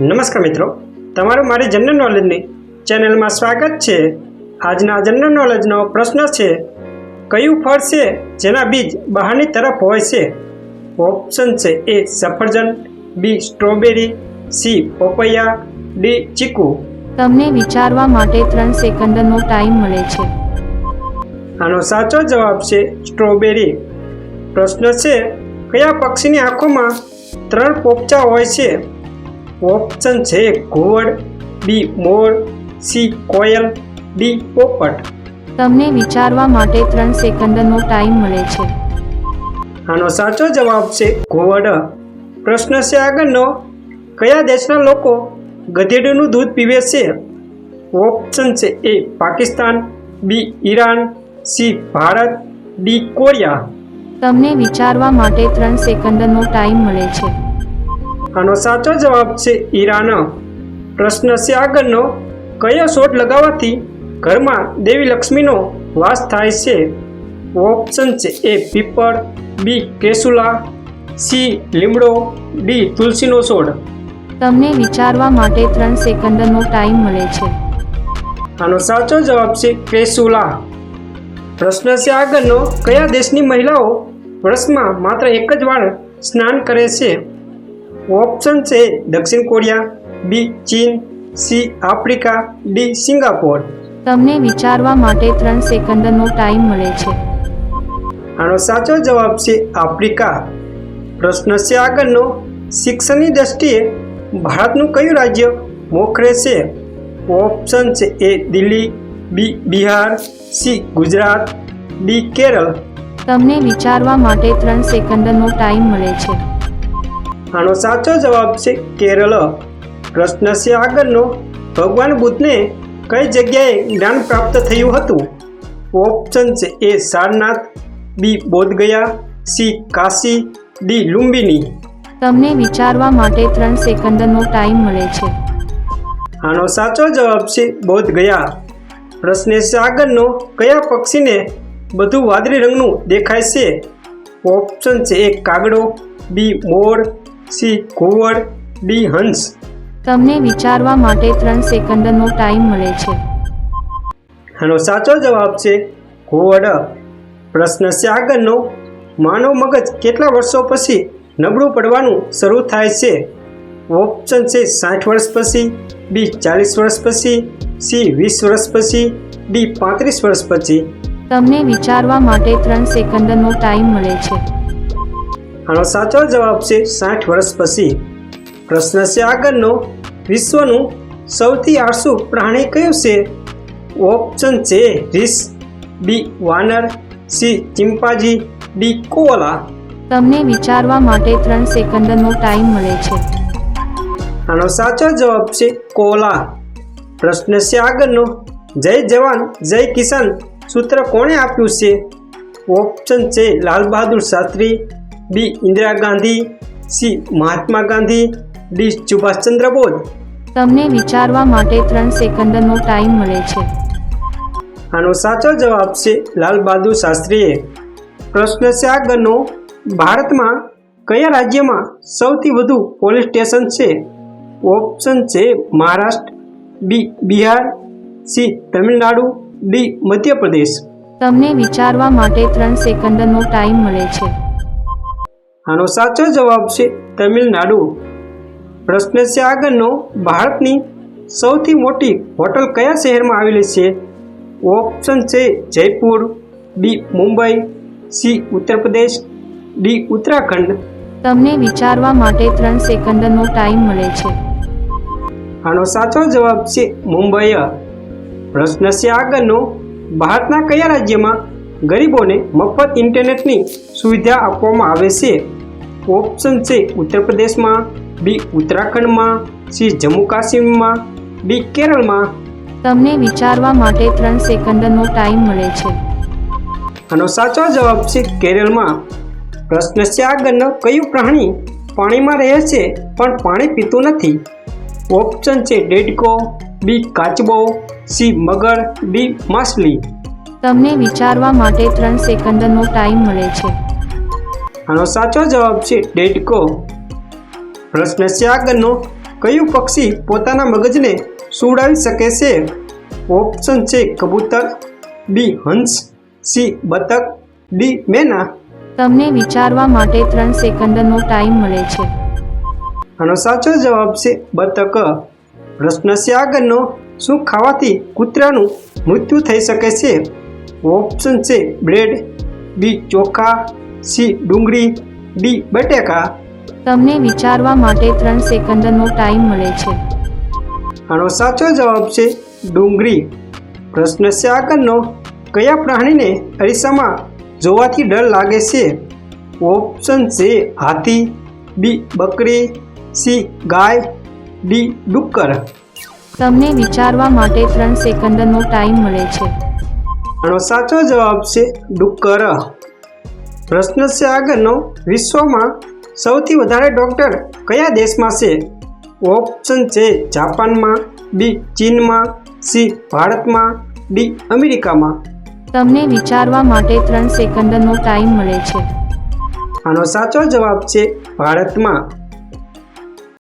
નમસ્કાર મિત્રો તમારું મારી જનરલ નોલેજની ચેનલમાં સ્વાગત છે. આજના જનરલ નોલેજનો પ્રશ્ન છે કયું ફળ છે જેના બીજ બહારની તરફ હોય છે? ઓપ્શન છે એ સફરજન બી સ્ટ્રોબેરી સી પપૈયા ડી ચીકુ. તમને વિચારવા માટે ત્રણ સેકન્ડનો ટાઈમ મળે છે. આનો સાચો જવાબ છે સ્ટ્રોબેરી પ્રશ્ન છે કયા પક્ષીની આંખોમાં ત્રણ પોપચા હોય છે? ઓપ્શન છે ઘુવડ બી મોર સી કોયલ ડી પોપટ. તમને વિચારવા માટે ત્રણ સેકન્ડનો ટાઈમ મળે છે. આનો સાચો જવાબ છે ઘુવડ પ્રશ્ન છે આગળનો કયા દેશના લોકો ગધેડુનું દૂધ પીવે છે? ઓપ્શન છે A Pakistan B Iran C Bharat D Korea. તમને વિચારવા માટે ત્રણ સેકન્ડનો ટાઈમ મળે છે. આનો સાચો જવાબ છે ઈરાન. પ્રશ્ન છે આગળનો કયો શોટ લગાવવાથી ઘરમાં દેવી લક્ષ્મીનો વાસ થાય છે? ઓપ્શન છે એ પીપળ બી કેસુલા સી લીમડો ડી તુલસીનો છોડ તમને વિચારવા માટે ત્રણ સેકન્ડનો ટાઈમ મળે છે. આનો સાચો જવાબ છે કેસુલા. પ્રશ્ન છે આગળનો કયા દેશની મહિલાઓ વર્ષમાં માત્ર એક જ વાર સ્નાન કરે છે? ઓપ્શન છે દક્ષિણ કોરિયા બી ચીન સી આફ્રિકા ડી સિંગાપોર. તમને વિચારવા માટે ત્રણ સેકન્ડનો ટાઈમ મળે છે. આનો સાચો જવાબ છે આફ્રિકા. પ્રશ્ન છે આગળનો શિક્ષણની દ્રષ્ટિએ ભારતનું કયું રાજ્ય મોખરે છે? ઓપ્શન છે A Delhi B Bihar C Gujarat D Kerala. તમને વિચારવા માટે ત્રણ સેકન્ડનો ટાઈમ મળે છે. આનો સાચો જવાબ છે કેરળ. પ્રશ્ન છે આગળનો. ભગવાન બુદ્ધને કઈ જગ્યાએ જ્ઞાન પ્રાપ્ત થયું હતું? ઓપ્શન છે A Sarnath B Bodh Gaya C Kashi D Lumbini. તમને વિચારવા માટે ત્રણ સેકન્ડનો ટાઈમ મળે છે. આનો સાચો જવાબ છે બોધ ગયા પ્રશ્ન છે આગળનો. કયા પક્ષીને બધું વાદળી રંગનું દેખાય છે? ઓપ્શન છે એ કાગડો બી મોર સી ઘુવડ ડી હંસ. તમને વિચારવા માટે ત્રણ સેકન્ડનો ટાઈમ મળે છે. આનો સાચો જવાબ છે ઘુવડ પ્રશ્ન છે આગળનો. માનવ મગજ કેટલા વર્ષો પછી નબળું પડવાનું શરૂ થાય છે? ઓપ્શન છે સાઠ વર્ષ પછી બી ચાલીસ વર્ષ પછી સી વીસ વર્ષ પછી ડી પાંત્રીસ વર્ષ પછી. તમને વિચારવા માટે ત્રણ સેકન્ડનો ટાઈમ મળે છે. આનો સાચો જવાબ છે સાઠ વર્ષ પછી. પ્રશ્ન છે આગળનો વિશ્વનું સૌથી આળસુ પ્રાણી કયું છે? ઓપ્શન છે રીસ બી વાનર સી ચિમ્પાજી ડી કોલા તમને વિચારવા માટે ત્રણ સેકન્ડનો ટાઈમ મળે છે. આનો સાચો જવાબ છે કોલા પ્રશ્ન છે આગળનો જય જવાન જય કિસાન સૂત્ર કોણે આપ્યું છે? ઓપ્શન છે Lal Bahadur Shastri B Indira Gandhi C Mahatma Gandhi D Subhash Chandra Bose. તમને વિચારવા માટે ત્રણ સેકન્ડનો ટાઈમ મળે છે. આનો સાચો જવાબ છે લાલ બહાદુર શાસ્ત્રીએ. પ્રશ્ન છે આગળનો ભારતમાં કયા રાજ્યમાં સૌથી વધુ પોલીસ સ્ટેશન છે? ઓપ્શન છે Maharashtra B Bihar C Tamil Nadu D Madhya Pradesh. તમને વિચારવા માટે ત્રણ સેકન્ડનો ટાઈમ મળે છે. આનો સાચો જવાબ છે તમિલનાડુ. પ્રશ્ન છે આગળનો ભારતની સૌથી મોટી હોટલ કયા શહેરમાં આવેલી છે? ઓપ્શન છે જયપુર બી મુંબઈ સી ઉત્તર પ્રદેશ ડી ઉત્તરાખંડ. તમને વિચારવા માટે ત્રણ સેકન્ડનો ટાઈમ મળે છે. આનો સાચો જવાબ છે મુંબઈ. પ્રશ્ન છે આગળનો ભારતના કયા રાજ્યમાં ગરીબોને મફત ઇન્ટરનેટની સુવિધા આપવામાં આવે છે? ઓપ્શન છે ઉત્તર પ્રદેશમાં બી ઉત્તરાખંડમાં સી જમ્મુ કાશ્મીરમાં બી કેરળમાં. તમને વિચારવા માટે ત્રણ સેકન્ડનો ટાઈમ મળે છે. આનો સાચો જવાબ છે કેરળમાં. પ્રશ્ન છે આગળનો કયું પ્રાણી પાણીમાં રહે છે પણ પાણી પીતું નથી? ઓપ્શન છે ડેડકો બી કાચબો સી મગર બી માછલી. તમને વિચારવા માટે ત્રણ સેકન્ડનો ટાઈમ મળે છે. આનો સાચો જવાબ છે ડેડકો. પ્રશ્ન છે આગળનો કયું પક્ષી પોતાના મગજને સુડાવી શકે છે? ઓપ્શન છે કબૂતર બી હંસ સી બતક ડી મેના. તમને વિચારવા માટે ત્રણ સેકન્ડનો ટાઈમ મળે છે. આનો સાચો જવાબ છે બતક. પ્રશ્ન છે આગળનો શું ખાવાથી કૂતરાનું મૃત્યુ થઈ શકે છે? ઓપ્શન છે બ્રેડ બી ચોખા સી ડુંગળી ડી બટેકા. તમને વિચારવા માટે ત્રણ સેકન્ડનો ટાઈમ મળે છે. આનો સાચો જવાબ છે ડુંગળી. પ્રશ્ન છે આગળનો કયા પ્રાણીને અરીસામાં જોવાથી ડર લાગે છે? ઓપ્શન છે હાથી બી બકરી સી ગાય ડી ડુક્કર. તમને વિચારવા માટે ત્રણ સેકન્ડનો ટાઈમ મળે છે. આનો સાચો જવાબ છે ડુક્કર. પ્રશ્ન છે આગળનો વિશ્વમાં સૌથી વધારે ડૉક્ટર કયા દેશમાં છે? ઓપ્શન છે જાપાનમાં બી ચીનમાં સી ભારતમાં ડી અમેરિકામાં. તમને વિચારવા માટે ત્રણ સેકન્ડનો ટાઈમ મળે છે. આનો સાચો જવાબ છે ભારતમાં.